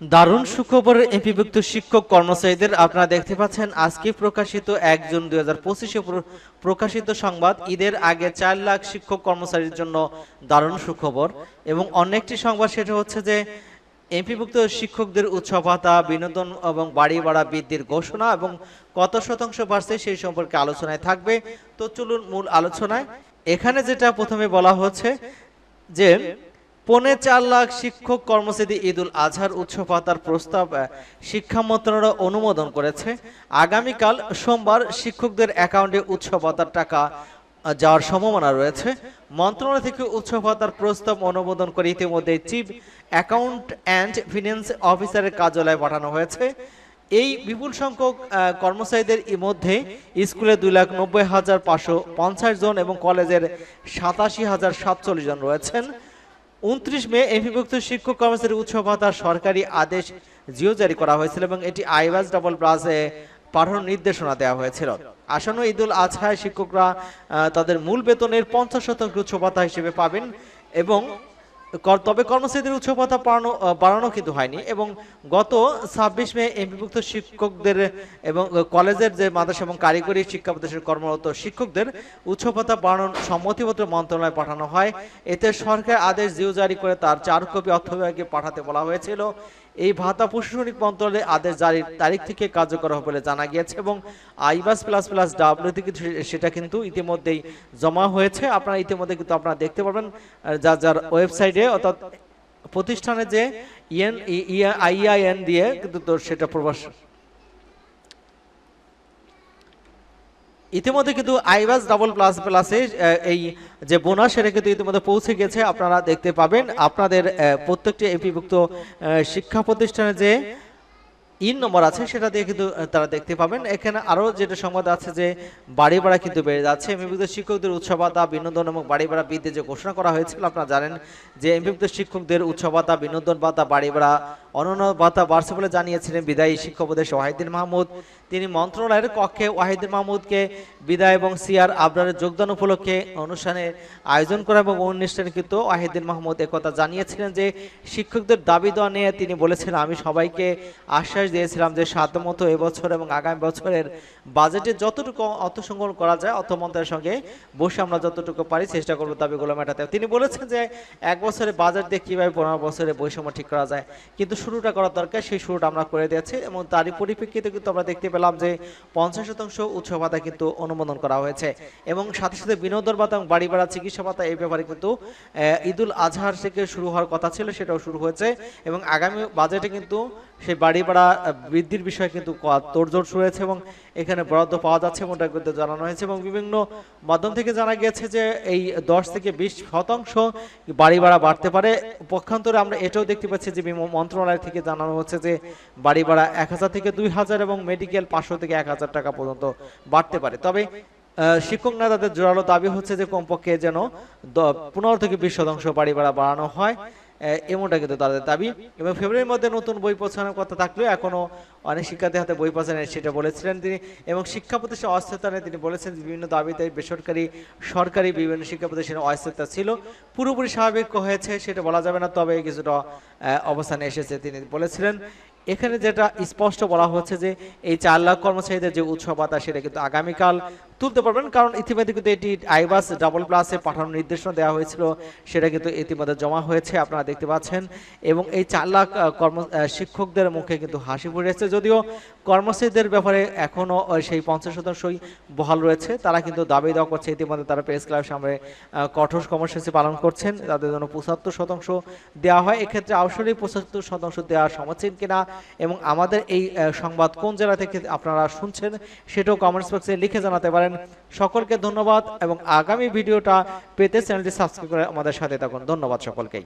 দারুণ সুখবর এমপিভুক্ত শিক্ষক কর্মচারীদের আপনারা দেখতে পাচ্ছেন, আজকে প্রকাশিত এক জুন দুই প্রকাশিত সংবাদ। ঈদের আগে চার লাখ শিক্ষক কর্মচারীর জন্য দারুণ সুখবর এবং অন্য একটি সংবাদ সেটা হচ্ছে যে এমপিভুক্ত শিক্ষকদের উৎসব ভাতা বিনোদন এবং বাড়ি ভাড়া বৃদ্ধির ঘোষণা এবং কত শতাংশ বাড়ছে সেই সম্পর্কে আলোচনায় থাকবে। তো চলুন মূল আলোচনায়। এখানে যেটা প্রথমে বলা হচ্ছে যে পৌনে চার লাখ শিক্ষক কর্মচারী ঈদুল আজহার উৎসব ভাতার প্রস্তাব শিক্ষা মন্ত্রণালয় অনুমোদন করেছে। আগামীকাল সোমবার শিক্ষকদের অ্যাকাউন্টে উৎসব ভাতার টাকা যাওয়ার সম্ভাবনা রয়েছে। মন্ত্রণালয় থেকে উৎসব ভাতার প্রস্তাব অনুমোদন করে ইতিমধ্যে চিফ অ্যাকাউন্ট অ্যান্ড ফিনান্স অফিসারের কার্যালয়ে পাঠানো হয়েছে। এই বিপুল সংখ্যক কর্মচারীদের মধ্যে স্কুলে দুই লাখ নব্বই হাজার পাঁচশো পঞ্চাশ জন এবং কলেজের সাতাশি হাজার সাতচল্লিশ জন রয়েছেন। উনত্রিশ মে এমপিভুক্ত শিক্ষক কর্মচারী উৎসব ভাতার সরকারি আদেশ জিও জারি করা হয়েছিল এবং এটি আইবাস ডাবল ব্রাজে পাঠানোর নির্দেশনা দেওয়া হয়েছিল। আসন্ন ঈদুল আজহায় শিক্ষকরা তাদের মূল বেতনের পঞ্চাশ শতাংশ উৎসব ভাতা হিসেবে পাবেন এবং তবে উৎসব ভাতা বাড়ানো বাড়ানো কিন্তু হয়নি এবং গত ছাব্বিশ মে এমপিভুক্ত শিক্ষকদের এবং কলেজের যে মাদ্রাসা এবং কারিগরি শিক্ষা প্রতিষ্ঠানের কর্মরত শিক্ষকদের ভাতা বাড়ানোর সম্মতিপত্র মন্ত্রণালয়ে পাঠানো হয়। এতে সরকার আদেশ জিও জারি করে তার চার কপি অর্থ বিভাগে পাঠাতে বলা হয়েছিল। এই ভাতা প্রশাসনিক মন্ত্রণালয়ের আদেশ জারির তারিখ থেকে কার্যকর হবে বলে জানা গিয়েছে এবং আইবাস প্লাস প্লাস ডাব্লিউ থেকে সেটা কিন্তু ইতিমধ্যেই জমা হয়েছে। আপনারা ইতিমধ্যে কিন্তু আপনারা দেখতে পারবেন যার যার ওয়েবসাইটে অর্থাৎ প্রতিষ্ঠানে যে ইএন আইআইএন দিয়ে কিন্তু সেটা প্রবাস ইতিমধ্যে কিন্তু আইবাস ডাবল প্লাস প্লাসে এই যে বোনাস, সেটা কিন্তু ইতিমধ্যে পৌঁছে গেছে। আপনারা দেখতে পাবেন আপনাদের প্রত্যেকটি এপিভুক্ত শিক্ষা প্রতিষ্ঠানে যে ইন নম্বর আছে, সেটা দিয়ে কিন্তু তারা দেখতে পাবেন। এখানে আরও যেটা সংবাদ আছে যে বাড়ি ভাড়া কিন্তু বেড়ে যাচ্ছে। এমপিভুক্ত শিক্ষকদের উৎসব ভাতা বিনোদন এবং বাড়ি ভাড়া বৃদ্ধি যে ঘোষণা করা হয়েছিল, আপনারা জানেন যে এমপিভুক্ত শিক্ষকদের উৎসব ভাতা বিনোদন ভাতা বাড়ি ভাড়া অনন্য ভাতা বাড়ছে বলে জানিয়েছিলেন বিদায়ী শিক্ষক উপদেশ ওয়াহিদুল মাহমুদ। তিনি মন্ত্রণালয়ের কক্ষে ওয়াহিদুল মাহমুদকে বিদায় এবং সিআর আবরারের যোগদান উপলক্ষে অনুষ্ঠানে আয়োজন করা এবং অনুষ্ঠানে কিন্তু ওয়াহিদুল মাহমুদ একথা জানিয়েছিলেন যে, শিক্ষকদের দাবি দেওয়া নিয়ে তিনি বলেছেন, আমি সবাইকে আশ্বাস দিয়েছিলাম যে সাধ্য মতো এবছর এবং আগামী বছরের বাজেটে যতটুকু অর্থ সংগ্রহ করা যায় অর্থ মন্ত্রণালয়ের সঙ্গে বসে আমরা যতটুকু পারি চেষ্টা করব দাবিগুলো মেটাতে তিনি বলেছেন যে, এক বছরে বাজেট দিয়ে কীভাবে পনেরো বছরে বৈষম্য ঠিক করা যায়? কিন্তু শুরুটা করার দরকার, সেই শুরুটা আমরা করে দিয়েছি এবং তারই পরিপ্রেক্ষিতে কিন্তু আমরা দেখতে পেলাম যে পঞ্চাশ শতাংশ উৎসব ভাতা কিন্তু অনুমোদন করা হয়েছে এবং সাথে সাথে বিনোদন ভাতা এবং বাড়ি ভাড়া, চিকিৎসা ভাতা এই ব্যাপারে কিন্তু ঈদুল আজহার থেকে শুরু হওয়ার কথা ছিল, সেটাও শুরু হয়েছে এবং আগামী বাজেটে কিন্তু সেই বাড়ি ভাড়া বৃদ্ধির বিষয়ে কিন্তু তোড়জোড় শুরু হয়েছে এবং এখানে বরাদ্দ পাওয়া যাচ্ছে এমনটা কিন্তু জানানো হয়েছে এবং বিভিন্ন মাধ্যম থেকে জানা গিয়েছে যে এই দশ থেকে বিশ শতাংশ বাড়ি ভাড়া বাড়তে পারে। পক্ষান্তরে আমরা এটাও দেখতে পাচ্ছি যে মন্ত্রণালয় থেকে জানানো হচ্ছে যে বাড়ি ভাড়া এক হাজার থেকে দুই হাজার এবং মেডিকেল পাঁচশো থেকে এক হাজার টাকা পর্যন্ত বাড়তে পারে। তবে শিক্ষক নেতাদের জোরালো দাবি হচ্ছে যে কমপক্ষে যেন পনেরো থেকে বিশ শতাংশ বাড়ি ভাড়া বাড়ানো হয়। এমনটা কিন্তু তাদের দাবি। এবং ফেব্রুয়ারির মধ্যে নতুন বই পৌঁছানোর কথা থাকলেও এখনও অনেক শিক্ষার্থীর হাতে বই পৌঁছানো সেটা বলেছিলেন তিনি। এবং শিক্ষা প্রতিষ্ঠান অস্থিরতা তিনি বলেছেন, বিভিন্ন দাবিতে বেসরকারি, সরকারি বিভিন্ন শিক্ষা প্রতিষ্ঠানের অস্থিরতা ছিল। পুরোপুরি স্বাভাবিক হয়েছে, সেটা বলা যাবে না, তবে কিছুটা অবস্থানে এসেছে তিনি বলেছিলেন। এখানে যেটা স্পষ্ট বলা হচ্ছে যে, এই চার লাখ কর্মচারীদের যে উৎসব ভাতা, সেটা কিন্তু আগামীকাল তুলতে পারবেন, কারণ ইতিমধ্যে কিন্তু এটি আইবাস ডাবল প্লাসে পাঠানোর নির্দেশনা দেওয়া হয়েছিল। সেটা কিন্তু ইতিমধ্যে জমা হয়েছে, আপনারা দেখতে পাচ্ছেন। এবং এই চার লাখ কর্ম শিক্ষকদের মুখে কিন্তু হাসি ফুটেছে যদিও কর্মচারীদের ব্যাপারে এখনও সেই পঞ্চাশ শতাংশই বহাল রয়েছে। তারা কিন্তু দাবি দেওয়া করছে, ইতিমধ্যে তারা প্রেস ক্লাবের সামনে কঠোর কর্মসূচি পালন করছেন। তাদের জন্য পঁচাত্তর শতাংশ দেওয়া হয়। এক্ষেত্রে আসলেই পঁচাত্তর শতাংশ দেওয়া সমীচীন কিনা এবং আমাদের এই সংবাদ কোন জেলা থেকে আপনারা শুনছেন, সেটাও কমেন্টস বক্সে লিখে জানাতে পারেন। সকলকে ধন্যবাদ এবং আগামী ভিডিওটা পেতে চ্যানেলটি সাবস্ক্রাইব করে আমাদের সাথে থাকুন। ধন্যবাদ সকলকেই।